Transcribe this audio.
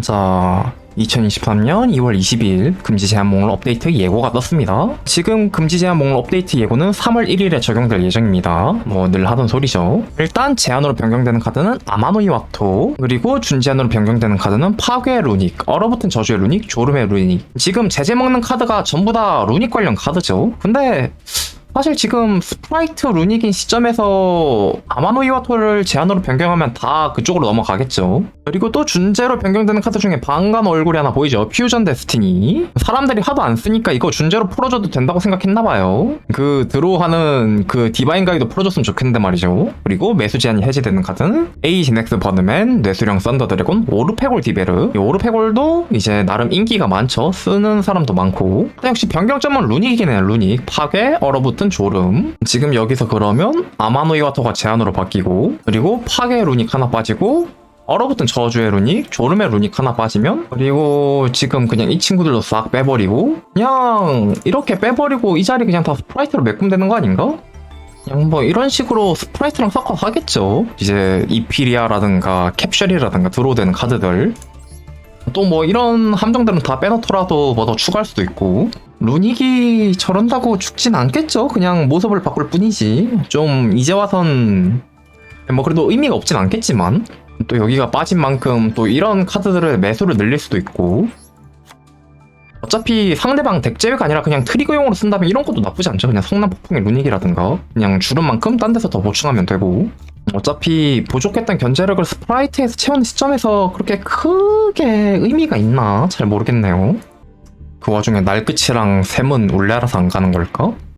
자, 2023년 2월 20일 금지 제한 목록 업데이트 예고가 떴습니다. 지금 금지 제한 목록 업데이트 예고는 3월 1일에 적용될 예정입니다. 뭐 늘 하던 소리죠. 일단 제한으로 변경되는 카드는 아마노이 와토, 그리고 준제한으로 변경되는 카드는 파괴 루닉, 얼어붙은 저주의 루닉, 조름의 루닉. 지금 제재 먹는 카드가 전부 다 루닉 관련 카드죠. 근데 사실 지금 스프라이트 루닉인 시점에서 아마노 이와토를 제한으로 변경하면 다 그쪽으로 넘어가겠죠. 그리고 또 준제로 변경되는 카드 중에 방간 얼굴이 하나 보이죠. 퓨전 데스티니. 사람들이 하도 안 쓰니까 이거 준제로 풀어줘도 된다고 생각했나봐요. 그 드로우하는 그 디바인 가이도 풀어줬으면 좋겠는데 말이죠. 그리고 매수 제한이 해제되는 카드는 에이지넥스 버드맨, 뇌수령 썬더 드래곤, 오르페골 디베르. 이 오르페골도 이제 나름 인기가 많죠. 쓰는 사람도 많고. 역시 변경점은 루닉이긴 해요. 루닉. 파괴, 얼어붙은 조름. 지금 여기서 그러면 아마노 이와토가 제한으로 바뀌고 그리고 파괴 루닉 하나 빠지고 얼어붙은 저주의 루닉, 조름의 루닉 하나 빠지면 그리고 지금 그냥 이 친구들도 싹 빼버리고 그냥 이렇게 빼버리고 이 자리 그냥 다 스프라이트로 메꾸면 거 아닌가? 그냥 뭐 이런 식으로 스프라이트랑 섞어 하겠죠. 이제 이피리아라든가 캡슐이라든가 들어오되는 카드들 또 뭐 이런 함정들은 다 빼놓더라도 뭐 더 추가할 수도 있고 루닉이 저런다고 죽진 않겠죠. 그냥 모습을 바꿀 뿐이지. 좀 이제 와선 뭐 그래도 의미가 없진 않겠지만 또 여기가 빠진 만큼 또 이런 카드들의 매수를 늘릴 수도 있고 어차피 상대방 덱 제외가 아니라 그냥 트리거용으로 쓴다면 이런 것도 나쁘지 않죠. 그냥 성남 폭풍의 루닉이라든가 그냥 주는 만큼 딴 데서 더 보충하면 되고 어차피 부족했던 견제력을 스프라이트에서 채우는 시점에서 그렇게 크게 의미가 있나 잘 모르겠네요. 그 와중에 날끝이랑 샘은 울레라서 안 가는 걸까?